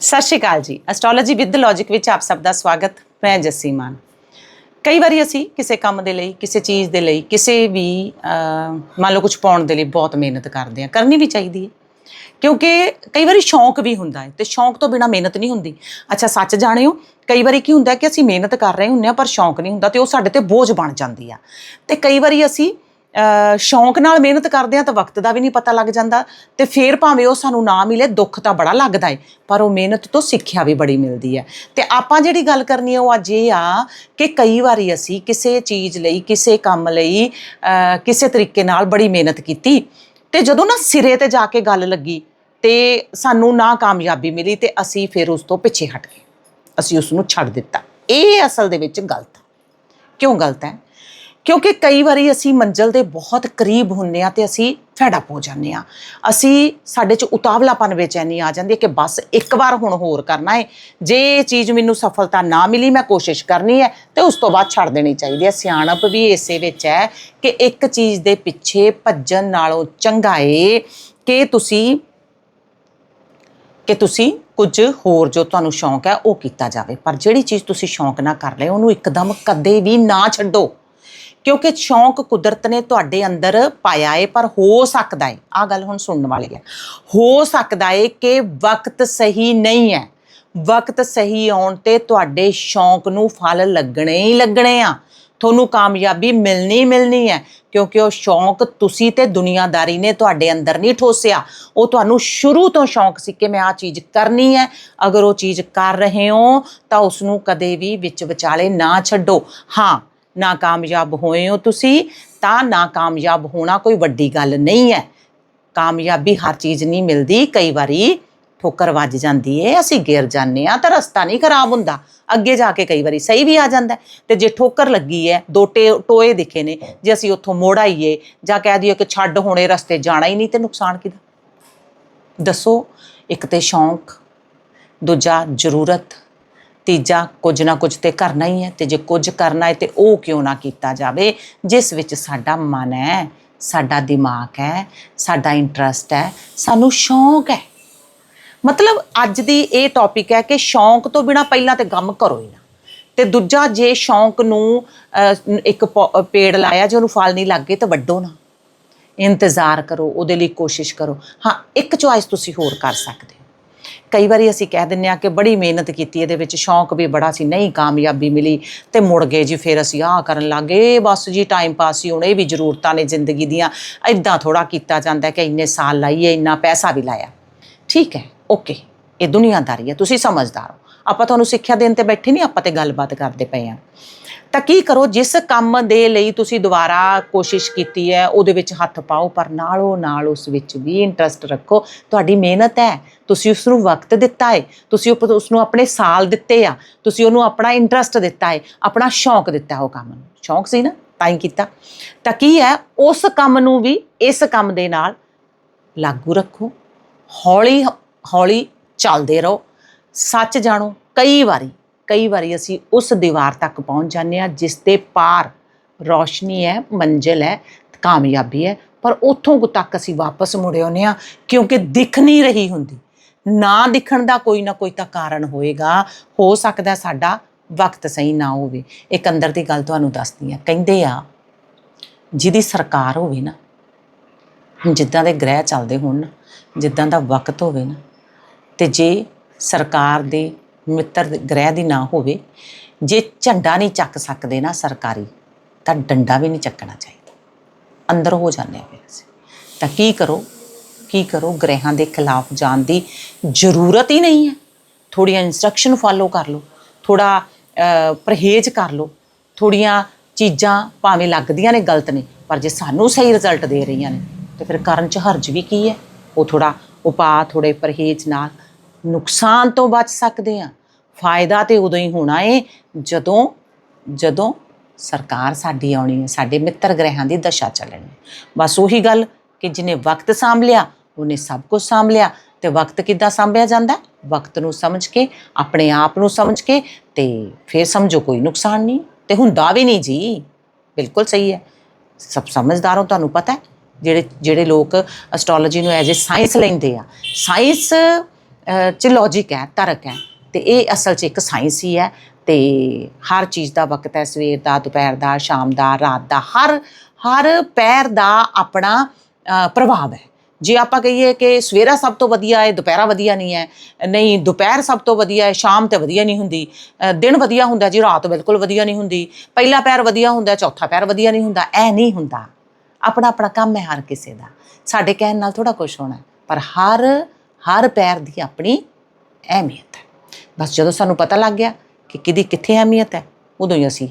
ਸਤਿ ਸ਼੍ਰੀ ਅਕਾਲ ਜੀ। Astrology with logic ਵਿੱਚ ਆਪ ਸਭ ਦਾ ਸਵਾਗਤ। ਮੈਂ ਜੱਸੀ ਮਾਨ। ਕਈ ਵਾਰੀ ਅਸੀਂ ਕਿਸੇ ਕੰਮ ਦੇ ਲਈ, ਕਿਸੇ ਚੀਜ਼ ਦੇ ਲਈ, ਕਿਸੇ ਵੀ ਮੰਨ ਲਓ ਕੁਝ ਪਾਉਣ ਦੇ ਲਈ ਬਹੁਤ ਮਿਹਨਤ ਕਰਦੇ ਆ ਕਰਨੀ ਵੀ ਚਾਹੀਦੀ ਹੈ। ਕਿਉਂਕਿ ਕਈ ਵਾਰੀ ਸ਼ੌਂਕ ਵੀ ਹੁੰਦਾ ਹੈ ਤੇ ਸ਼ੌਂਕ ਤੋਂ ਬਿਨਾ ਮਿਹਨਤ ਨਹੀਂ ਹੁੰਦੀ। ਅੱਛਾ, ਸੱਚ ਜਾਣਿਓ, ਕਈ ਵਾਰੀ ਕੀ ਹੁੰਦਾ ਕਿ ਅਸੀਂ ਮਿਹਨਤ ਕਰ ਰਹੇ ਹੁੰਨੇ ਆ ਪਰ ਸ਼ੌਂਕ ਨਹੀਂ ਹੁੰਦਾ ਤੇ ਉਹ ਸਾਡੇ ਤੇ ਬੋਝ ਬਣ ਜਾਂਦੀ ਆ। ਤੇ ਕਈ ਵਾਰੀ ਅਸੀਂ ਸ਼ੌਂਕ ਨਾਲ ਮਿਹਨਤ ਕਰਦੇ ਆ ਤਾਂ ਵਕਤ ਦਾ ਵੀ ਨਹੀਂ ਪਤਾ ਲੱਗ ਜਾਂਦਾ ਤੇ ਫੇਰ ਭਾਵੇਂ ਉਹ ਸਾਨੂੰ ਨਾ ਮਿਲੇ, ਦੁੱਖ ਤਾਂ ਬੜਾ ਲੱਗਦਾ ਏ, ਪਰ ਉਹ ਮਿਹਨਤ ਤੋਂ ਸਿੱਖਿਆ ਵੀ ਬੜੀ ਮਿਲਦੀ ਹੈ ਤੇ ਆਪਾਂ ਜਿਹੜੀ ਗੱਲ ਕਰਨੀ ਹੈ ਉਹ ਅੱਜ ਇਹ ਆ ਕਿ ਕਈ ਵਾਰੀ ਅਸੀਂ ਕਿਸੇ ਚੀਜ਼ ਲਈ, ਕਿਸੇ ਕੰਮ ਲਈ ਕਿਸੇ ਤਰੀਕੇ ਨਾਲ ਬੜੀ ਮਿਹਨਤ ਕੀਤੀ ਤੇ ਜਦੋਂ ਨਾ ਸਿਰੇ ਤੇ ਜਾ ਕੇ ਗੱਲ ਲੱਗੀ ਤੇ ਸਾਨੂੰ ਨਾ ਕਾਮਯਾਬੀ ਮਿਲੀ ਤੇ ਅਸੀਂ ਫਿਰ ਉਸ ਤੋਂ ਪਿੱਛੇ ਹਟ ਗਏ। ਅਸੀਂ ਉਸ ਨੂੰ ਛੱਡ ਦਿੱਤਾ। ਇਹ ਅਸਲ ਦੇ ਵਿੱਚ ਗਲਤ ਕਿਉਂ ਗਲਤ ਹੈ ਕਿਉਂਕਿ ਕਈ ਵਾਰੀ ਅਸੀਂ ਮੰਜ਼ਲ ਦੇ ਬਹੁਤ ਕਰੀਬ ਹੁੰਨੇ ਆ ਤੇ ਅਸੀਂ ਫੈੜਾ ਹੋ ਜਾਂਦੇ ਆ। ਅਸੀਂ ਸਾਡੇ ਚ ਉਤਾਵਲਾਪਨ ਬੇਚੈਨੀ ਆ ਜਾਂਦੀ ਹੈ ਕਿ ਬਸ ਇੱਕ ਵਾਰ ਹੁਣ ਹੋਰ ਕਰਨਾ ਹੈ ਜੇ ਇਹ ਚੀਜ਼ ਮੈਨੂੰ ਸਫਲਤਾ ਨਾ ਮਿਲੀ, ਮੈਂ ਕੋਸ਼ਿਸ਼ ਕਰਨੀ ਹੈ ਤੇ ਉਸ ਤੋਂ ਬਾਅਦ ਛੱਡ ਦੇਣੀ ਚਾਹੀਦੀ ਹੈ। ਸਿਆਣਪ ਵੀ ਇਸੇ ਵਿੱਚ ਹੈ ਕਿ ਇੱਕ ਚੀਜ਼ ਦੇ ਪਿੱਛੇ ਭੱਜਣ ਨਾਲੋਂ ਚੰਗਾ ਏ ਕਿ ਤੁਸੀਂ ਕਿ ਤੁਸੀਂ ਕੁਝ ਹੋਰ ਜੋ ਤੁਹਾਨੂੰ ਸ਼ੌਂਕ ਹੈ ਉਹ ਕੀਤਾ ਜਾਵੇ। ਪਰ ਜਿਹੜੀ ਚੀਜ਼ ਤੁਸੀਂ ਸ਼ੌਂਕ ਨਾ ਕਰ ਲਏ ਉਹਨੂੰ ਇੱਕਦਮ ਕਦੇ ਵੀ ਨਾ ਛੱਡੋ। ਕਿਉਂਕਿ ਸ਼ੌਂਕ ਕੁਦਰਤ ਨੇ ਤੁਹਾਡੇ ਅੰਦਰ ਪਾਇਆ ਏ, ਪਰ ਹੋ ਸਕਦਾ ਏ। ਆ ਗੱਲ ਹੁਣ ਸੁਣਨ ਵਾਲੀ ਹੈ। ਹੋ ਸਕਦਾ ਏ ਕਿ ਵਕਤ ਸਹੀ ਨਹੀਂ ਹੈ। ਵਕਤ ਸਹੀ ਆਉਣ ਤੇ ਤੁਹਾਡੇ ਸ਼ੌਂਕ ਨੂੰ ਫਲ ਲੱਗਣੇ ਹੀ ਲੱਗਣੇ ਆ। ਤੁਹਾਨੂੰ ਕਾਮਯਾਬੀ ਮਿਲਣੀ ਮਿਲਣੀ ਹੈ, ਕਿਉਂਕਿ ਉਹ ਸ਼ੌਂਕ ਤੁਸੀਂ ਤੇ ਦੁਨੀਆਦਾਰੀ ਨੇ ਤੁਹਾਡੇ ਅੰਦਰ ਨਹੀਂ ਠੋਸਿਆ। ਉਹ ਤੁਹਾਨੂੰ ਸ਼ੁਰੂ ਤੋਂ ਸ਼ੌਂਕ ਸੀ ਕਿ ਮੈਂ ਆ ਚੀਜ਼ ਕਰਨੀ ਹੈ। ਅਗਰ ਉਹ ਚੀਜ਼ ਕਰ ਰਹੇ ਹੋ, ਤਾਂ ਉਸ ਨੂੰ ਕਦੇ ਵੀ ਵਿੱਚ ਵਿਚਾਲੇ ਨਾ ਛੱਡੋ। ਹਾਂ ਨਾ ਕਾਮਯਾਬ ਹੋਏ ਹੋ ਤੁਸੀਂ, ਤਾਂ ਨਾ ਕਾਮਯਾਬ ਹੋਣਾ ਕੋਈ ਵੱਡੀ ਗੱਲ ਨਹੀਂ ਹੈ। ਕਾਮਯਾਬੀ ਹਰ ਚੀਜ਼ ਨਹੀਂ ਮਿਲਦੀ, ਕਈ ਵਾਰੀ ਠੋਕਰ ਵੱਜ ਜਾਂਦੀ ਏ, ਅਸੀਂ ਗਿਰ ਜਾਂਦੇ ਆ ਤਾਂ ਰਸਤਾ ਨਹੀਂ ਖਰਾਬ ਹੁੰਦਾ। ਅੱਗੇ ਜਾ ਕੇ ਕਈ ਵਾਰੀ ਸਹੀ ਵੀ ਆ ਜਾਂਦਾ ਹੈ। ਤੇ ਜੇ ਠੋਕਰ ਲੱਗੀ ਹੈ, ਦੋ ਟੇ- ਟੋਏ ਦਿਖੇ ਨੇ, ਜੇ ਅਸੀਂ ਉੱਥੋਂ ਮੋੜ ਆਈਏ ਜਾਂ ਕਹਿ ਦਈਏ ਕਿ ਛੱਡ ਹੋਣੇ ਰਸਤੇ ਜਾਣਾ ਹੀ ਨਹੀਂ ਤੇ ਨੁਕਸਾਨ ਕਿਹਦਾ? ਦੱਸੋ, ਇੱਕ ਤੇ ਸ਼ੌਂਕ, ਦੂਜਾ ਜ਼ਰੂਰਤ। ਤੀਜਾ ਕੁਝ ਨਾ ਕੁਝ ਤੇ ਕਰਨਾ ਹੀ ਹੈ ਤੇ ਜੇ ਕੁਝ ਕਰਨਾ ਹੈ ਤੇ ਉਹ ਕਿਉਂ ਨਾ ਕੀਤਾ ਜਾਵੇ? ਜਿਸ ਵਿੱਚ ਸਾਡਾ ਮਨ ਹੈ, ਸਾਡਾ ਦਿਮਾਗ ਹੈ, ਸਾਡਾ ਇੰਟਰਸਟ ਹੈ, ਸਾਨੂੰ ਸ਼ੌਂਕ ਹੈ। ਮਤਲਬ ਅੱਜ ਦੀ ਇਹ ਟੌਪਿਕ ਹੈ ਕਿ ਸ਼ੌਂਕ ਤੋਂ ਬਿਨਾ ਪਹਿਲਾਂ ਤੇ ਕੰਮ ਕਰੋ ਹੀ ਨਾ। ਤੇ ਦੂਜਾ ਜੇ ਸ਼ੌਂਕ ਨੂੰ ਇੱਕ ਪੌ- ਪੇੜ ਲਾਇਆ ਜੇ ਉਹਨੂੰ ਫਲ ਨਹੀਂ ਲੱਗੇ ਤਾਂ ਵੱਡੋ ਨਾ। ਇੰਤਜ਼ਾਰ ਕਰੋ, ਉਹਦੇ ਲਈ ਕੋਸ਼ਿਸ਼ ਕਰੋ। ਹਾਂ, ਇੱਕ ਚੁਆਇਸ ਤੁਸੀਂ ਹੋਰ ਕਰ ਸਕਦੇ ਕਈ ਵਾਰੀ ਅਸੀਂ ਕਹਿ ਦਿੰਨੇ ਆ ਕਿ ਬੜੀ ਮਿਹਨਤ ਕੀਤੀ, ਇਹਦੇ ਵਿੱਚ ਸ਼ੌਂਕ ਵੀ ਬੜਾ ਸੀ, ਨਹੀਂ ਕਾਮਯਾਬੀ ਮਿਲੀ ਤੇ ਮੁੜ ਗਏ ਜੀ, ਫਿਰ ਅਸੀਂ ਆਹ ਕਰਨ ਲੱਗੇ ਬਸ ਜੀ ਟਾਈਮ ਪਾਸ ਹੀ ਹੁਣ ਇਹ ਵੀ ਜ਼ਰੂਰਤਾਂ ਨੇ ਜ਼ਿੰਦਗੀ ਦੀਆਂ। ਐਦਾਂ ਥੋੜਾ ਕੀਤਾ ਜਾਂਦਾ ਕਿ ਇੰਨੇ ਸਾਲ ਲਾਈਏ, ਇੰਨਾ ਪੈਸਾ ਵੀ ਲਾਇਆ। ਠੀਕ ਹੈ ਓਕੇ ਇਹ ਦੁਨੀਆਦਾਰੀ ਹੈ, ਤੁਸੀਂ ਸਮਝਦਾਰ ਹੋ। ਆਪਾਂ ਤੁਹਾਨੂੰ ਸਿੱਖਿਆ ਦੇਣ ਤੇ ਬੈਠੇ ਨਹੀਂ ਆਪਾਂ ਤੇ ਗੱਲਬਾਤ ਕਰਦੇ ਪਏ ਆ ਤਾਂ ਕੀ ਕਰੋ, ਜਿਸ ਕੰਮ ਦੇ ਲਈ ਤੁਸੀਂ ਦੁਬਾਰਾ ਕੋਸ਼ਿਸ਼ ਕੀਤੀ ਹੈ, ਉਹਦੇ ਵਿੱਚ ਹੱਥ ਪਾਓ, ਪਰ ਨਾਲੋਂ ਨਾਲ ਉਸ ਵਿੱਚ ਵੀ ਇੰਟਰਸਟ ਰੱਖੋ। ਤੁਹਾਡੀ ਮਿਹਨਤ ਹੈ, ਤੁਸੀਂ ਉਸ ਨੂੰ ਵਕਤ ਦਿੱਤਾ ਹੈ, ਤੁਸੀਂ ਉਪ- ਉਸ ਨੂੰ ਆਪਣੇ ਸਾਲ ਦਿੱਤੇ ਆ, ਤੁਸੀਂ ਉਹਨੂੰ ਆਪਣਾ ਇੰਟਰਸਟ ਦਿੱਤਾ ਹੈ, ਆਪਣਾ ਸ਼ੌਂਕ ਦਿੱਤਾ ਉਹ ਕੰਮ ਨੂੰ। ਸ਼ੌਂਕ ਸੀ ਨਾ, ਤਾਂ ਹੀ ਕੀਤਾ। ਤਾਂ ਕੀ ਹੈ, ਉਸ ਕੰਮ ਨੂੰ ਵੀ, ਇਸ ਕੰਮ ਦੇ ਨਾਲ ਲਾਗੂ ਰੱਖੋ, ਹੌਲੀ ਹੌਲੀ ਚੱਲਦੇ ਰਹੋ, ਸੱਚ ਜਾਣੋ, ਕਈ ਵਾਰੀ ਕਈ ਵਾਰੀ ਅਸੀਂ ਉਸ ਦੀਵਾਰ ਤੱਕ ਪਹੁੰਚ ਜਾਂਦੇ ਆ ਜਿਸ 'ਤੇ ਪਾਰ ਰੋਸ਼ਨੀ ਹੈ, ਮੰਜ਼ਿਲ ਹੈ, ਕਾਮਯਾਬੀ ਹੈ, ਪਰ ਉੱਥੋਂ ਤੱਕ ਅਸੀਂ ਵਾਪਸ ਮੁੜੇ ਆਉਂਦੇ ਆ ਕਿਉਂਕਿ ਦਿਖ ਨਹੀਂ ਰਹੀ ਹੁੰਦੀ। ਨਾ ਦਿਖਣ ਦਾ ਕੋਈ ਨਾ ਕੋਈ ਤਾਂ ਕਾਰਨ ਹੋਏਗਾ। ਹੋ ਸਕਦਾ ਸਾਡਾ ਵਕਤ ਸਹੀ ਨਾ ਹੋਵੇ। ਇੱਕ ਅੰਦਰ ਦੀ ਗੱਲ ਤੁਹਾਨੂੰ ਦੱਸਦੀ ਆ ਕਹਿੰਦੇ ਆ, ਜਿਹਦੀ ਸਰਕਾਰ ਹੋਵੇ ਨਾ ਜਿੱਦਾਂ ਦੇ ਗ੍ਰਹਿ ਚੱਲਦੇ ਹੋਣ ਨਾ, ਜਿੱਦਾਂ ਦਾ ਵਕਤ ਹੋਵੇ ਨਾ, ਤੇ ਜੇ ਸਰਕਾਰ ਦੇ ਮਿੱਤਰ ਗ੍ਰਹਿ ਦੀ ਨਾ ਹੋਵੇ, ਜੇ ਝੰਡਾ ਨਹੀਂ ਚੱਕ ਸਕਦੇ ਨਾ ਸਰਕਾਰੀ, ਤਾਂ ਡੰਡਾ ਵੀ ਨਹੀਂ ਚੱਕਣਾ ਚਾਹੀਦਾ। ਅੰਦਰ ਹੋ ਜਾਂਦੇ ਆ ਫਿਰ ਅਸੀਂ। ਤਾਂ ਕੀ ਕਰੋ ਕੀ ਕਰੋ, ਗ੍ਰਹਿਾਂ ਦੇ ਖਿਲਾਫ ਜਾਣ ਦੀ ਜ਼ਰੂਰਤ ਹੀ ਨਹੀਂ ਹੈ। ਥੋੜੀਆਂ ਇਨਸਟਰਕਸ਼ਨ ਫਾਲੋ ਕਰ ਲਓ ਥੋੜਾ ਪਰਹੇਜ਼ ਕਰ ਲਓ। ਥੋੜੀਆਂ ਚੀਜ਼ਾਂ ਭਾਵੇਂ ਲੱਗਦੀਆਂ ਨੇ, ਗਲਤ ਨੇ, ਪਰ ਜੇ ਸਾਨੂੰ ਸਹੀ ਰਿਜ਼ਲਟ ਦੇ ਰਹੀਆਂ ਨੇ, ਤੇ ਫਿਰ ਕਰਨ ਚ ਹਰਜ ਵੀ ਕੀ ਹੈ? ਉਹ ਥੋੜਾ ਉਪਾਅ ਥੋੜੇ ਪਰਹੇਜ਼ ਨਾਲ ਨੁਕਸਾਨ ਤੋਂ ਬਚ ਸਕਦੇ ਆ ਫਾਇਦਾ ਤੇ ਉਦੋਂ ਹੀ ਹੋਣਾ ਏ, ਜਦੋਂ ਜਦੋਂ ਸਰਕਾਰ ਸਾਡੀ ਆਉਣੀ ਹੈ, ਸਾਡੇ ਮਿੱਤਰ ਗ੍ਰਹਿਾਂ ਦੀ ਦਸ਼ਾ ਚੱਲਣੀ ਬਸ ਉਹੀ ਗੱਲ ਕਿ ਜਿਹਨੇ ਵਕਤ ਸਾਂਭ ਲਿਆ, ਉਹਨੇ ਸਭ ਕੁਝ ਸਾਂਭ ਲਿਆ ਤੇ ਵਕਤ ਕਿੱਦਾਂ ਸਾਂਭਿਆ ਜਾਂਦਾ ਵਕਤ ਨੂੰ ਸਮਝ ਕੇ, ਆਪਣੇ ਆਪ ਨੂੰ ਸਮਝ ਕੇ ਤੇ ਫਿਰ ਸਮਝੋ ਕੋਈ ਨੁਕਸਾਨ ਨਹੀਂ, ਤੇ ਹੁੰਦਾ ਵੀ ਨਹੀਂ ਜੀ। ਬਿਲਕੁਲ ਸਹੀ ਹੈ। ਸਭ ਸਮਝਦਾਰ ਹੋ, ਤੁਹਾਨੂੰ ਪਤਾ ਹੈ। ਜਿਹੜੇ ਜਿਹੜੇ ਲੋਕ ਐਸਟ੍ਰੋਲੋਜੀ ਨੂੰ ਐਜ਼ ਅ ਸਾਇੰਸ ਲੈਂਦੇ ਆ ਸਾਇੰਸ ਚ ਲੌਜੀਕ ਹੈ, ਤਰਕ ਹੈ। ਤੇ ਇਹ ਅਸਲ 'ਚ ਇੱਕ ਸਾਇੰਸ ਹੀ ਹੈ ਤੇ ਹਰ ਚੀਜ਼ ਦਾ ਵਕਤ ਹੈ, ਸਵੇਰ ਦਾ, ਦੁਪਹਿਰ ਦਾ, ਸ਼ਾਮ ਦਾ, ਰਾਤ ਦਾ, ਹਰ ਹਰ ਪੈਰ ਦਾ ਆਪਣਾ ਪ੍ਰਭਾਵ ਹੈ। ਜੇ ਆਪਾਂ ਕਹੀਏ ਕਿ ਸਵੇਰਾ ਸਭ ਤੋਂ ਵਧੀਆ ਹੈ, ਦੁਪਹਿਰਾ ਵਧੀਆ ਨਹੀਂ ਹੈ, ਨਹੀਂ, ਦੁਪਹਿਰ ਸਭ ਤੋਂ ਵਧੀਆ ਹੈ, ਸ਼ਾਮ ਤੇ ਵਧੀਆ ਨਹੀਂ ਹੁੰਦੀ ਦਿਨ ਵਧੀਆ ਹੁੰਦਾ ਜੀ, ਰਾਤ ਬਿਲਕੁਲ ਵਧੀਆ ਨਹੀਂ ਹੁੰਦੀ, ਪਹਿਲਾ ਪੈਰ ਵਧੀਆ ਹੁੰਦਾ, ਚੌਥਾ ਪੈਰ ਵਧੀਆ ਨਹੀਂ ਹੁੰਦਾ, ਐ ਨਹੀਂ ਹੁੰਦਾ। ਆਪਣਾ ਆਪਣਾ ਕੰਮ ਹੈ ਹਰ ਕਿਸੇ ਦਾ। ਸਾਡੇ ਕਹਿਣ ਨਾਲ ਥੋੜਾ ਕੁਝ ਹੋਣਾ ਪਰ ਹਰ ਹਰ ਪੈਰ ਦੀ ਆਪਣੀ ਅਹਿਮੀਅਤ ਹੈ। ਬਸ ਜਦੋਂ ਸਾਨੂੰ ਪਤਾ ਲੱਗ ਗਿਆ ਕਿ ਕਿਹਦੀ ਕਿੱਥੇ ਅਹਿਮੀਅਤ ਹੈ ਉਦੋਂ ਹੀ ਅਸੀਂ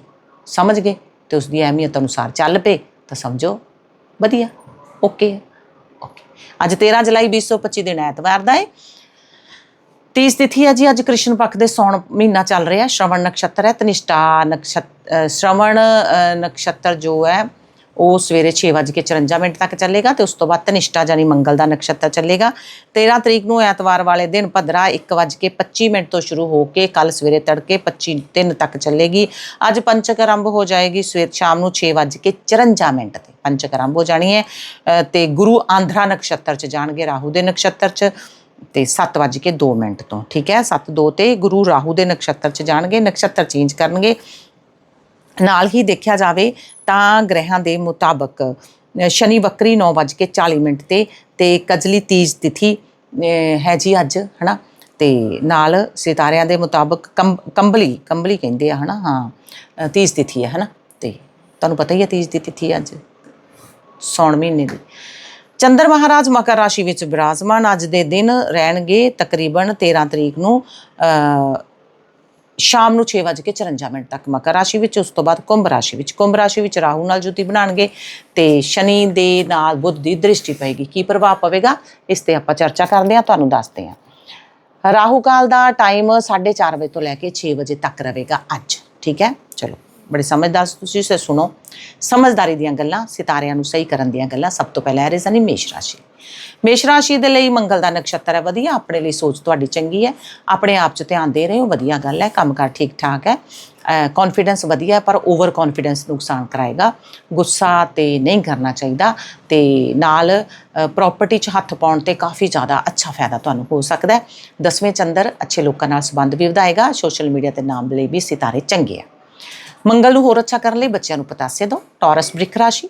ਸਮਝ ਗਏ ਤੇ ਉਸ ਦੀ ਅਹਿਮੀਅਤ ਅਨੁਸਾਰ ਚੱਲ ਪਏ ਤਾਂ ਸਮਝੋ ਵਧੀਆ ਓਕੇ ਓਕੇ ਅੱਜ 13 ਜੁਲਾਈ 2025 ਦਿਨ ਐਤਵਾਰ ਦਾ ਹੈ। ਤੀਜ ਤਿਥੀ ਹੈ ਜੀ ਅੱਜ ਕ੍ਰਿਸ਼ਨ ਪੱਖ ਦੇ ਸੌਣ ਮਹੀਨਾ ਚੱਲ ਰਿਹਾ ਸ਼ਰਵਣ ਨਕਸ਼ਤਰ ਹੈ ਤਨਿਸ਼ਟਾ ਨਕਸ਼ਤਰ ਸ਼ਰਵਣ ਅ, ਨਕਸ਼ਤਰ ਜੋ ਹੈ ਉਹ ਸਵੇਰੇ 6:54 ਮਿੰਟ ਤੱਕ ਚੱਲੇਗਾ ਤੇ ਉਸ ਤੋਂ ਬਾਅਦ ਤਨਿਸ਼ਟਾ ਜਾਨੀ ਮੰਗਲ ਦਾ ਨਕਸ਼ਤਰ ਚੱਲੇਗਾ। 13 ਤਰੀਕ ਨੂੰ ਐਤਵਾਰ ਵਾਲੇ ਦਿਨ ਭਦਰਾ 1:25 ਮਿੰਟ ਤੋਂ ਸ਼ੁਰੂ ਹੋ ਕੇ ਕੱਲ ਸਵੇਰੇ ਤੜਕੇ 25 ਤਿੰਨ ਤੱਕ ਚੱਲੇਗੀ। ਅੱਜ ਪੰਚਕ ਆਰੰਭ ਹੋ ਜਾਏਗੀ ਸਵੇਰ ਸ਼ਾਮ ਨੂੰ 6:54 ਮਿੰਟ ਤੇ। ਪੰਚਕ ਆਰੰਭ ਹੋ ਜਾਣੀ ਹੈ ਅ, ਤੇ ਗੁਰੂ ਆਂਧਰਾ ਨਕਸ਼ਤਰ ਚ ਜਾਣਗੇ ਰਾਹੂ ਦੇ ਨਕਸ਼ਤਰ ਚ ਤੇ 7:02 ਮਿੰਟ ਤੋਂ। ਠੀਕ ਹੈ 7:02 ਤੇ ਗੁਰੂ ਰਾਹੂ ਦੇ ਨਕਸ਼ਤਰ ਚ ਜਾਣਗੇ ਨਕਸ਼ਤਰ ਚੇਂਜ ਕਰਨਗੇ। ਨਾਲ ਹੀ ਦੇਖਿਆ ਜਾਵੇ ਤਾਂ ਗ੍ਰਹਿਾਂ ਦੇ ਮੁਤਾਬਕ ਅ, ਸ਼ਨੀ ਵਕਰੀ 9:40 ਮਿੰਟ ਤੇ ਤੇ ਕਜਲੀ ਤੀਜ ਤਿਥੀ ਹੈ ਜੀ ਅੱਜ ਹਨਾ? ਤੇ ਨਾਲ ਸਿਤਾਰਿਆਂ ਦੇ ਮੁਤਾਬਕ ਕੰਬ- ਕੰਬਲੀ ਕੰਬਲੀ ਕਹਿੰਦੇ ਆ ਹਨਾ? ਹਾਂ ਤੀਜ ਤਿਥੀ ਹੈ ਹਨਾ? ਤੇ ਤੁਹਾਨੂੰ ਪਤਾ ਹੀ ਹੈ ਤੀਜ ਦੀ ਤਿਥੀ ਅੱਜ ਸੌਣ ਮਹੀਨੇ ਦੀ। ਚੰਦਰ ਮਹਾਰਾਜ ਮਕਰ ਰਾਸ਼ੀ ਵਿੱਚ ਬਿਰਾਜਮਾਨ ਅੱਜ ਦੇ ਦਿਨ ਰਹਿਣਗੇ ਤਕਰੀਬਨ 13 ਤਰੀਕ ਨੂੰ ਸ਼ਾਮ ਨੂੰ 6:54 ਮਿੰਟ ਤੱਕ ਮਕਰ ਰਾਸ਼ੀ ਵਿੱਚ, ਉਸ ਤੋਂ ਬਾਅਦ ਕੁੰਭ ਰਾਸ਼ੀ ਵਿੱਚ। ਕੁੰਭ ਰਾਸ਼ੀ ਵਿੱਚ ਰਾਹੂ ਨਾਲ ਜੁਤੀ ਬਣਾਣਗੇ ਤੇ ਸ਼ਨੀ ਦੇ ਨਾਲ ਬੁੱਧ ਦੀ ਦ੍ਰਿਸ਼ਟੀ ਪਏਗੀ। ਕੀ ਪ੍ਰਭਾਵ ਪਵੇਗਾ? ਇਸ ਤੇ ਆਪਾਂ ਚਰਚਾ ਕਰਦੇ ਹਾਂ, ਤੁਹਾਨੂੰ ਦੱਸਦੇ ਹਾਂ। ਰਾਹੂ ਕਾਲ ਦਾ ਟਾਈਮ 4:30 ਵਜੇ ਤੋਂ ਲੈ ਕੇ 6 ਵਜੇ ਤੱਕ ਰਹੇਗਾ ਅੱਜ। ਠੀਕ ਹੈ? ਚਲੋ। ਬੜੇ ਸਮਝਦਾਰ ਤੁਸੀਂ ਇਸੇ ਸੁਣੋ। ਸਮਝਦਾਰੀ ਦੀਆਂ ਗੱਲਾਂ, ਸਿਤਾਰਿਆਂ ਨੂੰ ਸਹੀ ਕਰਨ ਦੀਆਂ ਗੱਲਾਂ ਸਭ ਤੋਂ ਪਹਿਲਾਂ ਹੈ ਸਨੀ ਮੇਸ਼ ਰਾਸ਼ੀ। ਮੇਸ਼ ਰਾਸ਼ੀ ਦੇ ਲਈ ਮੰਗਲ ਦਾ ਨਕਸ਼ਤਰ ਹੈ, ਵਧੀਆ, ਆਪਣੇ ਲਈ ਸੋਚ ਤੁਹਾਡੀ ਚੰਗੀ ਹੈ, ਆਪਣੇ ਆਪ 'ਚ ਧਿਆਨ ਦੇ ਰਹੇ ਹੋ, ਵਧੀਆ ਗੱਲ ਹੈ, ਕੰਮਕਾਰ ਠੀਕ ਠਾਕ ਹੈ ਕੌਨਫੀਡੈਂਸ ਵਧੀਆ ਪਰ ਓਵਰ ਕੌਨਫੀਡੈਂਸ ਨੁਕਸਾਨ ਕਰਾਏਗਾ। ਗੁੱਸਾ ਤੇ ਨਹੀਂ ਕਰਨਾ ਚਾਹੀਦਾ ਤੇ ਨਾਲ ਪ੍ਰਾਪਰਟੀ 'ਚ ਹੱਥ ਪਾਉਣ ਤੇ ਕਾਫੀ ਜ਼ਿਆਦਾ ਅੱਛਾ ਫਾਇਦਾ ਤੁਹਾਨੂੰ ਹੋ ਸਕਦਾ ਹੈ। ਦਸਵੇਂ ਚੰਦਰ, ਅੱਛੇ ਲੋਕਾਂ ਨਾਲ ਸੰਬੰਧ ਵੀ ਵਧਾਏਗਾ, ਸੋਸ਼ਲ ਮੀਡੀਆ ਤੇ ਨਾਮ ਲਈ ਵੀ ਸਿਤਾਰੇ ਚੰਗੇ ਆ। ਮੰਗਲ ਨੂੰ ਹੋਰ ਅੱਛਾ ਕਰਨ ਲਈ ਬੱਚਿਆਂ ਨੂੰ ਪਤਾਸੇ ਦਿਓ, ਟੌਰਸ ਬ੍ਰਿਕ ਰਾਸ਼ੀ।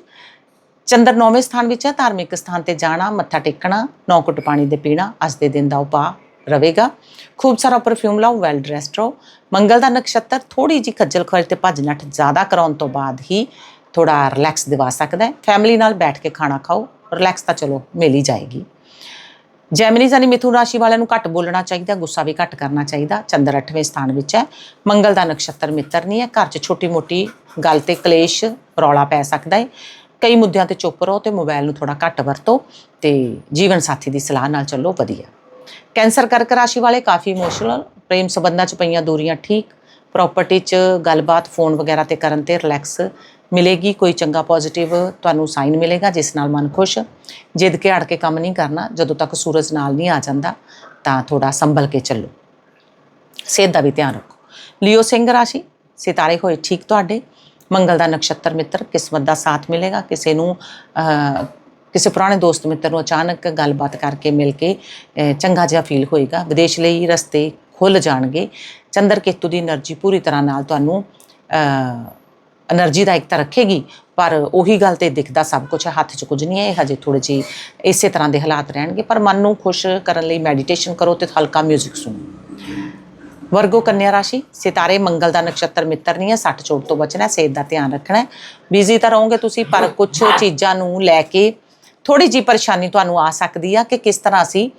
ਚੰਦਰ ਨੌਵੇਂ ਸਥਾਨ ਵਿੱਚ ਹੈ, ਧਾਰਮਿਕ ਸਥਾਨ ਤੇ ਜਾਣਾ, ਮੱਥਾ ਟੇਕਣਾ, ਨੌ ਘੁੱਟ ਪਾਣੀ ਦੇ ਪੀਣਾ, ਅੱਜ ਦੇ ਦਿਨ ਦਾ ਉਪਾਅ ਰਵੇਗਾ ਖੂਬ ਸਾਰਾ ਪਰਫਿਊਮ ਲਾਓ ਵੈਲ ਡਰੈਸਡ ਰਹੋ। ਮੰਗਲ ਦਾ ਨਕਸ਼ਤਰ ਥੋੜੀ ਜੀ ਖੱਜਲ ਖੁਆਰ ਤੇ ਭੱਜ ਨੱਠ ਜ਼ਿਆਦਾ ਕਰਾਉਣ ਤੋਂ ਬਾਅਦ ਹੀ ਥੋੜਾ ਰਿਲੈਕਸ ਦਿਵਾ ਸਕਦਾ ਹੈ। ਫੈਮਿਲੀ ਨਾਲ ਬੈਠ ਕੇ ਖਾਣਾ ਖਾਓ ਰਿਲੈਕਸ ਤਾਂ ਚਲੋ ਮਿਲ ਹੀ ਜਾਏਗੀ। ਜੈਮਨੀ ਜਾਨੀ ਮਿਥੁਨ ਰਾਸ਼ੀ ਵਾਲਿਆਂ ਨੂੰ ਘੱਟ ਬੋਲਣਾ ਚਾਹੀਦਾ, ਗੁੱਸਾ ਵੀ ਘੱਟ ਕਰਨਾ ਚਾਹੀਦਾ। ਚੰਦਰ 8ਵੇਂ ਸਥਾਨ ਵਿੱਚ ਹੈ। ਮੰਗਲ ਦਾ ਨਕਸ਼ਤਰ ਮਿੱਤਰ ਨਹੀਂ ਹੈ। ਘਰ 'ਚ ਛੋਟੀ-ਮੋਟੀ ਗੱਲ ਤੇ ਕਲੇਸ਼ ਰੌਲਾ ਪੈ ਸਕਦਾ ਹੈ। ਕਈ ਮੁੱਦਿਆਂ ਤੇ ਚੁੱਪ ਰਹੋ ਤੇ ਮੋਬਾਈਲ ਨੂੰ ਥੋੜਾ ਘੱਟ ਵਰਤੋ ਤੇ ਜੀਵਨ ਸਾਥੀ ਦੀ ਸਲਾਹ ਨਾਲ ਚੱਲੋ ਵਧੀਆ। ਕੈਂਸਰ ਕਰਕ ਰਾਸ਼ੀ ਵਾਲੇ ਕਾਫੀ ਇਮੋਸ਼ਨਲ ਪ੍ਰੇਮ ਸੰਬੰਧਾਂ 'ਚ ਪਈਆਂ ਦੂਰੀਆਂ ਠੀਕ ਪ੍ਰਾਪਰਟੀ 'ਚ ਗੱਲਬਾਤ ਫੋਨ ਵਗੈਰਾ ਤੇ ਕਰਨ ਤੇ ਰਿਲੈਕਸ ਮਿਲੇਗੀ, ਕੋਈ ਚੰਗਾ ਪੋਜ਼ਿਟਿਵ ਤੁਹਾਨੂੰ ਸਾਈਨ ਮਿਲੇਗਾ, ਜਿਸ ਨਾਲ ਮਨ ਖੁਸ਼ ਜਿੱਦ ਕੇ ਅੜ ਕੇ ਕੰਮ ਨਹੀਂ ਕਰਨਾ, ਜਦੋਂ ਤੱਕ ਸੂਰਜ ਨਾਲ ਨਹੀਂ ਆ ਜਾਂਦਾ, ਤਾਂ ਥੋੜਾ ਸੰਭਲ ਕੇ ਚੱਲੋ। ਸਿਹਤ ਦਾ ਵੀ ਧਿਆਨ ਰੱਖੋ। ਲਿਓ ਸਿੰਘ ਰਾਸ਼ੀ, ਸਿਤਾਰੇ ਹੋਏ ਠੀਕ ਤੁਹਾਡੇ। ਮੰਗਲ ਦਾ ਨਕਸ਼ਤਰ ਮਿੱਤਰ, ਕਿਸਮਤ ਦਾ ਸਾਥ ਮਿਲੇਗਾ। ਕਿਸੇ ਨੂੰ ਕਿਸੇ ਪੁਰਾਣੇ ਦੋਸਤ ਮਿੱਤਰ ਨੂੰ ਅਚਾਨਕ ਗੱਲਬਾਤ ਕਰਕੇ ਮਿਲ ਕੇ ਚੰਗਾ ਜਿਹਾ ਫੀਲ ਹੋਏਗਾ। ਵਿਦੇਸ਼ ਲਈ ਰਸਤੇ ਖੁੱਲ ਜਾਣਗੇ। ਚੰਦਰ ਕੇਤੂ ਦੀ એનર્ਜੀ ਪੂਰੀ ਤਰ੍ਹਾਂ ਨਾਲ ਤੁਹਾਨੂੰ ਐਨਰਜੀ ਦਾ ਤਾਂ ਰੱਖੇਗੀ ਪਰ ਉਹੀ ਗੱਲ ਤੇ ਦਿਖਦਾ ਸਭ ਕੁਝ ਹੱਥ 'ਚ ਕੁਝ ਨਹੀਂ ਹੈ ਇਹ ਹਜੇ ਥੋੜੇ ਜਿਹੀ ਇਸੇ ਤਰ੍ਹਾਂ ਦੇ ਹਾਲਾਤ ਰਹਿਣਗੇ ਪਰ ਮਨ ਨੂੰ ਖੁਸ਼ ਕਰਨ ਲਈ ਮੈਡੀਟੇਸ਼ਨ ਕਰੋ ਤੇ ਹਲਕਾ 뮤직 ਸੁਣੋ ਵਰਗੋ ਕੰਨਿਆ ਰਾਸ਼ੀ ਸਿਤਾਰੇ ਮੰਗਲ ਦਾ ਨਕਸ਼ਤਰ ਮਿੱਤਰ ਨਹੀਂ ਹੈ ਸੱਟ ਚੋਟ ਤੋਂ ਬਚਣਾ ਸਿਹਤ ਦਾ ਧਿਆਨ ਰੱਖਣਾ ਬਿਜ਼ੀ ਤਾਂ ਰਹੋਗੇ ਤੁਸੀਂ ਪਰ ਕੁਝ ਚੀਜ਼ਾਂ ਨੂੰ ਲੈ ਕੇ ਥੋੜੀ ਜੀ ਪਰੇਸ਼ਾਨੀ ਤੁਹਾਨੂੰ ਆ ਸਕਦੀ ਆ ਕਿ ਕਿਸ ਤਰ੍ਹਾਂ ਅਸੀਂ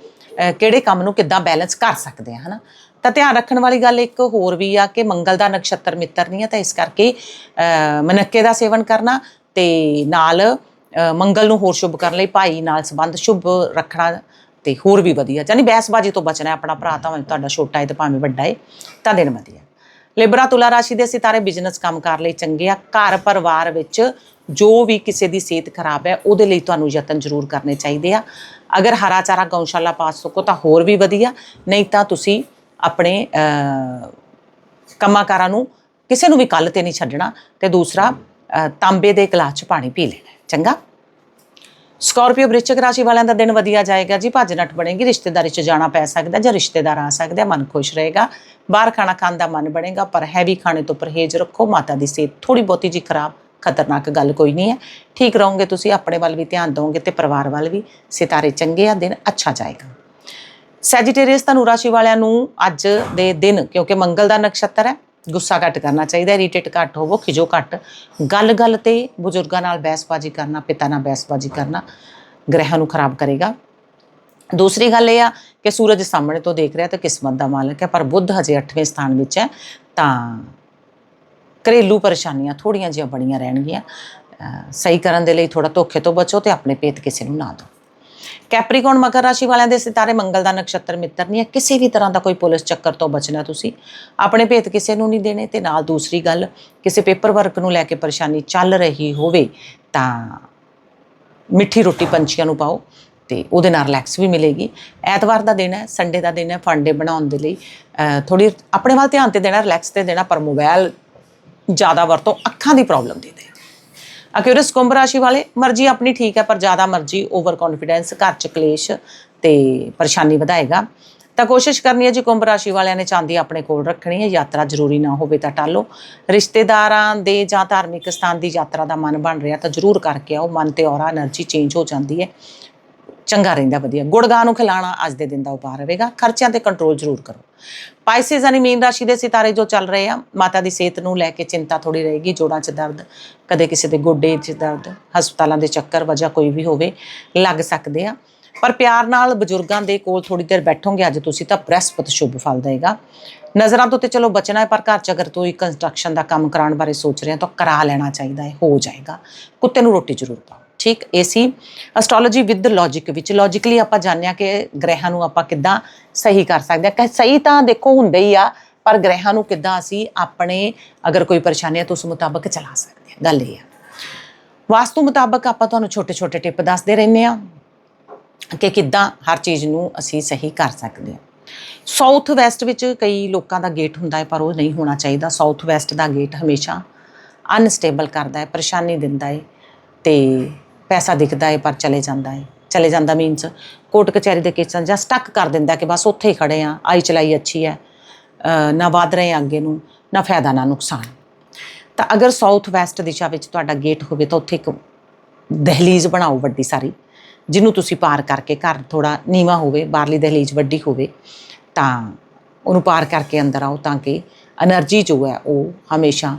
ਕਿਹੜੇ ਕੰਮ ਨੂੰ ਕਿੱਦਾਂ ਬੈਲੈਂਸ ਕਰ ਸਕਦੇ ਆ ਹਨਾ ਤਾਂ ਧਿਆਨ ਰੱਖਣ ਵਾਲੀ ਗੱਲ ਇੱਕ ਹੋਰ ਵੀ ਆ ਕਿ ਮੰਗਲ ਦਾ ਨਕਸ਼ਤਰ ਮਿੱਤਰ ਨਹੀਂ ਹੈ ਤਾਂ ਇਸ ਕਰਕੇ ਮਨੱਕੇ ਦਾ ਸੇਵਨ ਕਰਨਾ ਤੇ ਨਾਲ ਮੰਗਲ ਨੂੰ ਹੋਰ ਸ਼ੁਭ ਕਰਨ ਲਈ ਭਾਈ ਨਾਲ ਸੰਬੰਧ ਸ਼ੁਭ ਰੱਖਣਾ ਤੇ ਹੋਰ ਵੀ ਵਧੀਆ, ਯਾਨੀ ਬਹਿਸਬਾਜ਼ੀ ਤੋਂ ਬਚਣਾ ਆਪਣਾ ਭਰਾ ਤਾਂ ਭਾਵੇਂ ਤੁਹਾਡਾ ਛੋਟਾ ਹੈ ਤੇ ਭਾਵੇਂ ਵੱਡਾ ਹੈ, ਤਾਂ ਦਿਨ ਵਧੀਆ। ਲਿਬਰਾ ਤੁਲਾ ਰਾਸ਼ੀ ਦੇ ਸਿਤਾਰੇ ਬਿਜ਼ਨਸ ਕੰਮ ਕਰ ਲਈ ਚੰਗੇ ਆ, ਘਰ ਪਰਿਵਾਰ ਵਿੱਚ ਜੋ ਵੀ ਕਿਸੇ ਦੀ ਸਿਹਤ ਖਰਾਬ ਹੈ, ਉਹਦੇ ਲਈ ਤੁਹਾਨੂੰ ਯਤਨ ਜ਼ਰੂਰ ਕਰਨੇ ਚਾਹੀਦੇ ਆ। ਅਗਰ ਹਰਾ ਚਾਰਾ ਗਊਸ਼ਾਲਾ ਪਾ ਸਕੋ ਤਾਂ ਹੋਰ ਵੀ ਵਧੀਆ, ਨਹੀਂ ਤਾਂ ਤੁਸੀਂ ਆਪਣੇ ਅਹ, ਕੰਮਾਂ-ਕਾਰਾਂ ਨੂੰ ਕਿਸੇ ਨੂੰ ਵੀ ਕੱਲ ਤੇ ਨਹੀਂ ਛੱਡਣਾ ਤੇ ਦੂਸਰਾ ਤਾਂਬੇ ਦੇ ਗਲਾਸ 'ਚ ਪਾਣੀ ਪੀ ਲੈਣਾ ਚੰਗਾ? ਸਕਾਰਪੀਓ ਵ੍ਰਿਸ਼ਚਿਕ ਰਾਸ਼ੀ ਵਾਲਿਆਂ ਦਾ ਦਿਨ ਵਧੀਆ ਜਾਏਗਾ ਜੀ ਭੱਜ ਨੱਠ ਬਣੇਗੀ ਰਿਸ਼ਤੇਦਾਰੀ 'ਚ ਜਾਣਾ ਪੈ ਸਕਦਾ ਜਾਂ ਰਿਸ਼ਤੇਦਾਰ ਆ ਸਕਦੇ ਆ ਮਨ ਖੁਸ਼ ਰਹੇਗਾ। ਬਾਹਰ ਖਾਣਾ ਖਾਣ ਦਾ ਮਨ ਬਣੇਗਾ ਪਰ ਹੈਵੀ ਖਾਣੇ ਤੋਂ ਪਰਹੇਜ਼ ਰੱਖੋ ਮਾਤਾ ਦੀ ਸਿਹਤ ਥੋੜੀ ਬਹੁਤੀ ਜੀ ਖਰਾਬ ਖਤਰਨਾਕ ਗੱਲ ਕੋਈ ਨਹੀਂ ਹੈ। ਠੀਕ ਰਹੋਗੇ ਤੁਸੀਂ ਆਪਣੇ ਵੱਲ ਵੀ ਧਿਆਨ ਦਿਓਗੇ ਤੇ ਪਰਿਵਾਰ ਵੱਲ ਵੀ। ਸਿਤਾਰੇ ਚੰਗੇ ਆ ਦਿਨ ਅੱਛਾ ਜਾਏਗਾ। ਸੈਜੀਟੇਰੀਅਸ ਧਨੂ ਰਾਸ਼ੀ ਵਾਲਿਆਂ ਨੂੰ ਅੱਜ ਦੇ ਦਿਨ, ਕਿਉਂਕਿ ਮੰਗਲ ਦਾ ਨਕਸ਼ਤਰ ਹੈ, ਗੁੱਸਾ ਘੱਟ ਕਰਨਾ ਚਾਹੀਦਾ ਇਰੀਟੇਟ ਘੱਟ ਹੋਵੋ, ਖਿਜੋ ਘੱਟ। ਗੱਲ ਗੱਲ ਤੇ ਬਜ਼ੁਰਗਾਂ ਨਾਲ ਬਹਿਸਬਾਜ਼ੀ ਕਰਨਾ, ਪਿਤਾ ਨਾਲ ਬਹਿਸਬਾਜ਼ੀ ਕਰਨਾ ਗ੍ਰਹਿਾਂ ਨੂੰ ਖਰਾਬ ਕਰੇਗਾ। ਦੂਸਰੀ ਗੱਲ ਇਹ ਆ ਕਿ ਸੂਰਜ ਸਾਹਮਣੇ ਤੋਂ ਦੇਖ ਰਿਹਾ ਤਾਂ ਕਿਸਮਤ ਦਾ ਮਾਲਕ ਹੈ, ਪਰ ਬੁੱਧ ਹਜੇ 8ਵੇਂ ਸਥਾਨ ਵਿੱਚ ਹੈ, ਤਾਂ ਘਰੇਲੂ ਪਰੇਸ਼ਾਨੀਆਂ ਥੋੜੀਆਂ ਜਿਹੀਆਂ ਬੜੀਆਂ ਰਹਿਣਗੀਆਂ। ਸਹੀ ਕਰਨ ਦੇ ਲਈ ਥੋੜਾ ਧੋਖੇ ਤੋਂ ਬਚੋ ਤੇ ਆਪਣੇ ਭੇਤ ਕਿਸੇ ਨੂੰ ਨਾ ਦਿਓ। ਕੈਪਰੀਕੌਨ ਮਕਰ ਰਾਸ਼ੀ ਵਾਲਿਆਂ ਦੇ ਸਿਤਾਰੇ ਮੰਗਲ ਦਾ ਨਕਸ਼ਤਰ ਮਿੱਤਰ ਨਹੀਂ ਹੈ। ਕਿਸੇ ਵੀ ਤਰ੍ਹਾਂ ਦਾ ਕੋਈ ਪੁਲਿਸ ਚੱਕਰ ਤੋਂ ਬਚਣਾ ਤੁਸੀਂ। ਆਪਣੇ ਭੇਤ ਕਿਸੇ ਨੂੰ ਨਹੀਂ ਦੇਣੇ। ਤੇ ਨਾਲ ਦੂਸਰੀ ਗੱਲ, ਕਿਸੇ ਪੇਪਰ ਵਰਕ ਨੂੰ ਲੈ ਕੇ ਪਰੇਸ਼ਾਨੀ ਚੱਲ ਰਹੀ ਹੋਵੇ ਤਾਂ ਮਿੱਠੀ ਰੋਟੀ ਪੰਛੀਆਂ ਨੂੰ ਪਾਓ ਤੇ ਉਹਦੇ ਨਾਲ ਰਿਲੈਕਸ ਵੀ ਮਿਲੇਗੀ। ਐਤਵਾਰ ਦਾ ਦਿਨ ਹੈ, ਸੰਡੇ ਦਾ ਦਿਨ ਹੈ ਫਾਂਡੇ ਬਣਾਉਣ ਦੇ ਲਈ। ਥੋੜੀ ਆਪਣੇ ਵੱਲ ਧਿਆਨ ਤੇ ਦੇਣਾ ਰਿਲੈਕਸ ਤੇ ਦੇਣਾ, ਪਰ ਮੋਬਾਈਲ ਜ਼ਿਆਦਾ ਵਰਤੋਂ ਅੱਖਾਂ ਦੀ ਪ੍ਰੋਬਲਮ ਦੇ ਦੇ ਅਕਿਊਰਸ ਕੁੰਭ ਰਾਸ਼ੀ ਵਾਲੇ, ਮਰਜ਼ੀ ਆਪਣੀ ਠੀਕ ਹੈ, ਪਰ ਜ਼ਿਆਦਾ ਮਰਜ਼ੀ ਓਵਰ ਕੌਨਫੀਡੈਂਸ ਘਰ ਚ ਕਲੇਸ਼ ਤੇ ਪਰੇਸ਼ਾਨੀ ਵਧਾਏਗਾ। ਤਾਂ ਕੋਸ਼ਿਸ਼ ਕਰਨੀ ਹੈ ਜੀ, ਕੁੰਭ ਰਾਸ਼ੀ ਵਾਲਿਆਂ ਨੇ ਚਾਂਦੀ ਆਪਣੇ ਕੋਲ ਰੱਖਣੀ ਹੈ, ਯਾਤਰਾ ਜ਼ਰੂਰੀ ਨਾ ਹੋਵੇ ਤਾਂ ਟਾਲੋ। ਰਿਸ਼ਤੇਦਾਰਾਂ ਦੇ ਜਾਂ ਧਾਰਮਿਕ ਸਥਾਨ ਦੀ ਯਾਤਰਾ ਦਾ ਮਨ ਬਣ ਰਿਹਾ, ਤਾਂ ਜ਼ਰੂਰ ਕਰਕੇ ਆਓ, ਮਨ ਤੇ ਔਰਾ એનર્ਜੀ ਚੇਂਜ ਹੋ ਜਾਂਦੀ ਹੈ। ਚੰਗਾ ਰਹਿੰਦਾ, ਵਧੀਆ। ਗੁੜਗਾ ਨੂੰ ਖਿਲਾਣਾ ਅੱਜ ਦੇ ਦਿਨ ਦਾ ਉਪਾਅ ਰਹੇਗਾ। ਖਰਚਿਆਂ ਤੇ ਕੰਟਰੋਲ ਜ਼ਰੂਰ ਕਰੋ। ਪਾਈਸਿਸ ਯਾਨੀ ਮੀਨ ਰਾਸ਼ੀ ਦੇ ਸਿਤਾਰੇ ਜੋ ਚੱਲ ਰਹੇ ਆ, ਮਾਤਾ ਦੀ ਸਿਹਤ ਨੂੰ ਲੈ ਕੇ ਚਿੰਤਾ ਥੋੜੀ ਰਹੇਗੀ, ਜੋੜਾਂ 'ਚ ਦਰਦ, ਕਦੇ ਕਿਸੇ ਦੇ ਗੋਡੇ 'ਚ ਦਰਦ, ਹਸਪਤਾਲਾਂ ਦੇ ਚੱਕਰ, ਵਜ੍ਹਾ ਕੋਈ ਵੀ ਹੋਵੇ, ਲੱਗ ਸਕਦੇ ਆ। ਪਰ ਪਿਆਰ ਨਾਲ ਬਜ਼ੁਰਗਾਂ ਦੇ ਕੋਲ ਥੋੜੀ ਦੇਰ ਬੈਠੋਗੇ, ਅੱਜ ਤੁਸੀਂ ਤਾਂ ਬ੍ਰਹਿਸਪਤ ਸ਼ੁਭ ਫਲ ਦੇਗਾ। ਨਜ਼ਰਾਂ ਤੋਂ ਤੇ ਚਲੋ ਬਚਣਾ ਹੈ, ਪਰ ਘਰ 'ਚ ਅਗਰ ਤੁਸੀਂ ਕੰਸਟਰਕਸ਼ਨ ਦਾ ਕੰਮ ਕਰਾਉਣ ਬਾਰੇ ਸੋਚ ਰਹੇ ਹੋ, ਤਾਂ ਕਰਾ ਲੈਣਾ ਚਾਹੀਦਾ ਹੈ, ਹੋ ਜਾਏਗਾ। ਕੁੱਤੇ ਨੂੰ ਰੋਟੀ ਜ਼ਰੂਰ ਪਾਓ। ਠੀਕ, ਇਹ ਸੀ ਐਸਟ੍ਰੋਲੋਜੀ ਵਿਦ ਲੌਜੀਕ ਵਿੱਚ। ਲੌਜੀਕਲੀ ਆਪਾਂ ਜਾਣਿਆ ਕਿ ਗ੍ਰਹਿਾਂ ਨੂੰ ਆਪਾਂ ਕਿੱਦਾਂ ਸਹੀ ਕਰ ਸਕਦੇ ਆ ਕਿ, ਸਹੀ ਤਾਂ ਦੇਖੋ ਹੁੰਦੇ ਹੀ ਆ, ਪਰ ਗ੍ਰਹਿਾਂ ਨੂੰ ਕਿੱਦਾਂ ਅਸੀਂ ਆਪਣੇ ਅਗਰ ਕੋਈ ਪਰੇਸ਼ਾਨੀ ਹੈ ਤਾਂ ਉਸ ਮੁਤਾਬਕ ਚਲਾ ਸਕਦੇ ਆ ਗੱਲ ਇਹ ਆ। ਵਾਸਤੂ ਮੁਤਾਬਕ ਆਪਾਂ ਤੁਹਾਨੂੰ ਛੋਟੇ ਛੋਟੇ ਟਿਪ ਦੱਸਦੇ ਰਹਿੰਦੇ ਆ ਕਿ ਕਿੱਦਾਂ ਹਰ ਚੀਜ਼ ਨੂੰ ਅਸੀਂ ਸਹੀ ਕਰ ਸਕਦੇ ਹਾਂ। ਸਾਊਥ ਵੈਸਟ ਵਿੱਚ ਕਈ ਲੋਕਾਂ ਦਾ ਗੇਟ ਹੁੰਦਾ ਹੈ, ਪਰ ਉਹ ਨਹੀਂ ਹੋਣਾ ਚਾਹੀਦਾ। ਸਾਊਥ ਵੈਸਟ ਦਾ ਗੇਟ ਹਮੇਸ਼ਾ ਅਨਸਟੇਬਲ ਕਰਦਾ ਹੈ, ਪਰੇਸ਼ਾਨੀ ਦਿੰਦਾ ਹੈ ਤੇ ਪੈਸਾ ਦਿਖਦਾ ਏ, ਪਰ ਚਲੇ ਜਾਂਦਾ ਹੈ ਚਲੇ ਜਾਂਦਾ ਮੀਨਸ ਕੋਟ ਕਚਹਿਰੀ ਦੇ ਕੇਸਾਂ ਜਾਂ ਸਟੱਕ ਕਰ ਦਿੰਦਾ ਕਿ ਬਸ ਉੱਥੇ ਹੀ ਖੜੇ ਆ, ਆਈ ਚਲਾਈ ਅੱਛੀ ਹੈ ਨਾ ਵਧ ਰਹੇ ਅੱਗੇ ਨੂੰ, ਨਾ ਫਾਇਦਾ, ਨਾ ਨੁਕਸਾਨ। ਤਾਂ ਅਗਰ ਸਾਊਥ ਵੈਸਟ ਦਿਸ਼ਾ ਵਿੱਚ ਤੁਹਾਡਾ ਗੇਟ ਹੋਵੇ ਤਾਂ ਉੱਥੇ ਇੱਕ ਦਹਲੀਜ਼ ਬਣਾਓ ਵੱਡੀ ਸਾਰੀ, ਜਿਹਨੂੰ ਤੁਸੀਂ ਪਾਰ ਕਰਕੇ ਘਰ ਥੋੜਾ ਨੀਵਾ ਹੋਵੇ, ਬਾਹਰਲੀ ਦਹਲੀਜ਼ ਵੱਡੀ ਹੋਵੇ, ਤਾਂ ਉਹਨੂੰ ਪਾਰ ਕਰਕੇ ਅੰਦਰ ਆਓ ਤਾਂ ਕਿ એનર્ਜੀ ਜੋ ਹੈ ਉਹ ਹਮੇਸ਼ਾ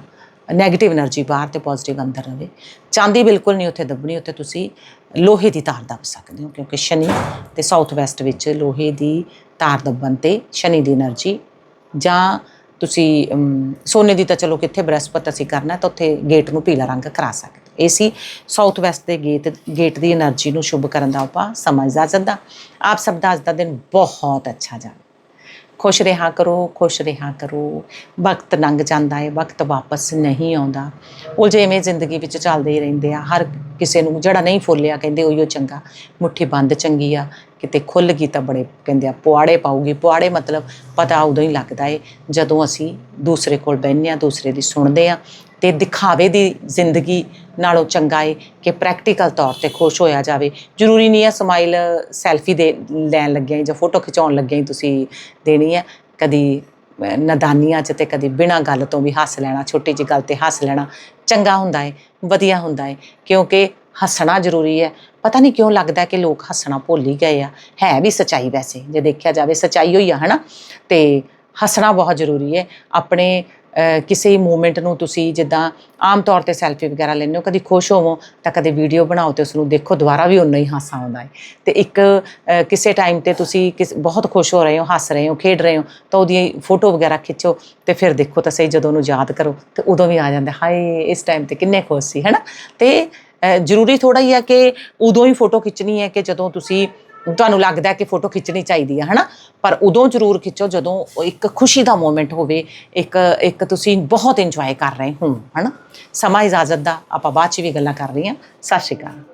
ਨੈਗੇਟਿਵ એનર્ਜੀ ਬਾਹਰ ਤੇ ਪੋਜ਼ਿਟਿਵ ਅੰਦਰ ਰਵੇ ਚਾਂਦੀ ਬਿਲਕੁਲ ਨਹੀਂ ਉੱਥੇ ਦੱਬਣੀ, ਉੱਥੇ ਤੁਸੀਂ ਲੋਹੇ ਦੀ ਤਾਰ ਦੱਬ ਸਕਦੇ ਹੋ, ਕਿਉਂਕਿ ਸ਼ਨੀ ਤੇ ਸਾਊਥ ਵੈਸਟ ਵਿੱਚ ਲੋਹੇ ਦੀ ਤਾਰ ਦੱਬਣ ਤੇ ਸ਼ਨੀ ਦੀ એનર્ਜੀ ਜਾਂ ਤੁਸੀਂ ਸੋਨੇ ਦੀ ਤਾਂ ਚਲੋ ਕਿੱਥੇ ਬ੍ਰਹਸਪਤ ਅਸੀਂ ਕਰਨਾ, ਤਾਂ ਉੱਥੇ ਗੇਟ ਨੂੰ ਪੀਲਾ ਰੰਗ ਕਰਾ ਸਕਦੇ ਇਹ ਸੀ ਸਾਊਥ ਵੈਸਟ ਦੇ ਗੇਟ ਗੇਟ ਦੀ એનર્ਜੀ ਨੂੰ ਸ਼ੁਭ ਕਰਨ ਦਾ ਉਪਾ ਸਮਝ ਇਜਾਜ਼ਤ ਦਾ ਆਪ ਸਭ ਦਾ ਅੱਜ ਦਾ ਦਿਨ ਬਹੁਤ ਅੱਛਾ ਜਾਵੇ। ਖੁਸ਼ ਰਿਹਾ ਕਰੋ, ਖੁਸ਼ ਰਿਹਾ ਕਰੋ। ਵਕਤ ਲੰਘ ਜਾਂਦਾ ਹੈ ਵਕਤ ਵਾਪਸ ਨਹੀਂ ਆਉਂਦਾ। ਉਲਝੇਵੇਂ ਜ਼ਿੰਦਗੀ ਵਿੱਚ ਚੱਲਦੇ ਹੀ ਰਹਿੰਦੇ ਆ। ਹਰ ਕਿਸੇ ਨੂੰ ਜਿਹੜਾ ਨਹੀਂ ਫੁੱਲਿਆ ਕਹਿੰਦੇ ਉਹੀਓ ਚੰਗਾ। ਮੁੱਠੀ ਬੰਦ ਚੰਗੀ ਆ। ਕਿਤੇ ਖੁੱਲ ਗਈ ਤਾਂ ਬੜੇ ਕਹਿੰਦੇ ਆ ਪੁਆੜੇ ਪਾਉਗੀ ਪੁਆੜੇ ਮਤਲਬ ਪਤਾ ਉਦੋਂ ਹੀ ਲੱਗਦਾ ਏ ਜਦੋਂ ਅਸੀਂ ਦੂਸਰੇ ਕੋਲ ਬਹਿੰਦੇ ਆ ਦੂਸਰੇ ਦੀ ਸੁਣਦੇ ਆ ਤੇ ਦਿਖਾਵੇ ਦੀ ਜ਼ਿੰਦਗੀ ਨਾਲੋਂ ਚੰਗਾ ਏ ਕਿ ਪ੍ਰੈਕਟੀਕਲ ਤੌਰ ਤੇ ਖੁਸ਼ ਹੋਇਆ ਜਾਵੇ। ਜ਼ਰੂਰੀ ਨਹੀਂ ਆ ਸਮਾਈਲ ਸੈਲਫੀ ਦੇ ਲੈਣ ਲੱਗਿਆ ਜਾਂ ਫੋਟੋ ਖਿਚਾਉਣ ਲੱਗਿਆ ਹੀ ਤੁਸੀਂ ਦੇਣੀ ਹੈ ਕਦੀ ਅਹ, ਨਦਾਨੀਆਂ 'ਚ ਤੇ ਕਦੀ ਬਿਨਾਂ ਗੱਲ ਤੋਂ ਵੀ ਹੱਸ ਲੈਣਾ ਛੋਟੀ ਜਿਹੀ ਗੱਲ ਤੇ ਹੱਸ ਲੈਣਾ ਚੰਗਾ ਹੁੰਦਾ ਏ ਵਧੀਆ ਹੁੰਦਾ ਏ। ਕਿਉਂਕਿ ਹੱਸਣਾ ਜ਼ਰੂਰੀ ਹੈ ਪਤਾ ਨਹੀਂ ਕਿਉਂ ਲੱਗਦਾ ਕਿ ਲੋਕ ਹੱਸਣਾ ਭੁੱਲ ਹੀ ਗਏ ਆ। ਹੈ ਵੀ ਸਚਾਈ ਵੈਸੇ ਜੇ ਦੇਖਿਆ ਜਾਵੇ ਸਚਾਈ ਹੋਈ ਆ ਹਨਾ? ਤੇ ਹੱਸਣਾ ਬਹੁਤ ਜ਼ਰੂਰੀ ਹੈ ਆਪਣੇ ਕਿਸੇ ਮੂਮੈਂਟ ਨੂੰ ਤੁਸੀਂ ਜਿੱਦਾਂ ਆਮ ਤੌਰ ਤੇ ਸੈਲਫੀ ਵਗੈਰਾ ਲੈਂਦੇ ਹੋ ਕਦੀ ਖੁਸ਼ ਹੋਵੋ ਤਾਂ ਕਦੇ ਵੀਡੀਓ ਬਣਾਓ ਤੇ ਉਸ ਨੂੰ ਦੇਖੋ ਦੁਬਾਰਾ ਵੀ ਉਨਾ ਹੀ ਹਾਸਾ ਆਉਂਦਾ ਹੈ ਤੇ ਇੱਕ ਕਿਸੇ ਟਾਈਮ ਤੇ ਤੁਸੀਂ ਕਿਸ ਬਹੁਤ ਖੁਸ਼ ਹੋ ਰਹੇ ਹੋ ਹੱਸ ਰਹੇ ਹੋ ਖੇਡ ਰਹੇ ਹੋ ਤਾਂ ਉਹਦੀ ਫੋਟੋ ਵਗੈਰਾ ਖਿੱਚੋ ਤੇ ਫਿਰ ਦੇਖੋ ਤਾਂ ਸਹੀ ਜਦੋਂ ਉਹਨੂੰ ਯਾਦ ਕਰੋ ਤੇ ਉਦੋਂ ਵੀ ਆ ਜਾਂਦਾ ਹਾਏ ਇਸ ਟਾਈਮ ਤੇ ਕਿੰਨੇ ਖੁਸ਼ ਸੀ ਹੈਨਾ? ਤੇ ਅਹ, ਜ਼ਰੂਰੀ ਥੋੜਾ ਹੀ ਹੈ ਕਿ ਉਦੋਂ ਹੀ ਫੋਟੋ ਖਿੱਚਣੀ ਹੈ ਕਿ ਜਦੋਂ ਤੁਸੀਂ, ਤੁਹਾਨੂੰ ਲੱਗਦਾ ਕਿ ਫੋਟੋ ਖਿੱਚਣੀ ਚਾਹੀਦੀ ਹੈ, ਹਨਾ? ਪਰ ਉਦੋਂ ਜ਼ਰੂਰ ਖਿੱਚੋ ਜਦੋਂ ਇੱਕ ਖੁਸ਼ੀ ਦਾ ਮੂਮੈਂਟ ਹੋਵੇ, ਇੱਕ ਇੱਕ ਤੁਸੀਂ ਬਹੁਤ ਇੰਜੋਏ ਕਰ ਰਹੇ ਹੋ, ਹਨਾ? ਸਮਾਂ ਇਜਾਜ਼ਤ ਦਾ, ਆਪਾਂ ਬਾਅਦ ਚ ਵੀ ਗੱਲਾਂ ਕਰ ਰਹੀਆਂ। ਸਤਿ ਸ਼੍ਰੀ ਅਕਾਲ।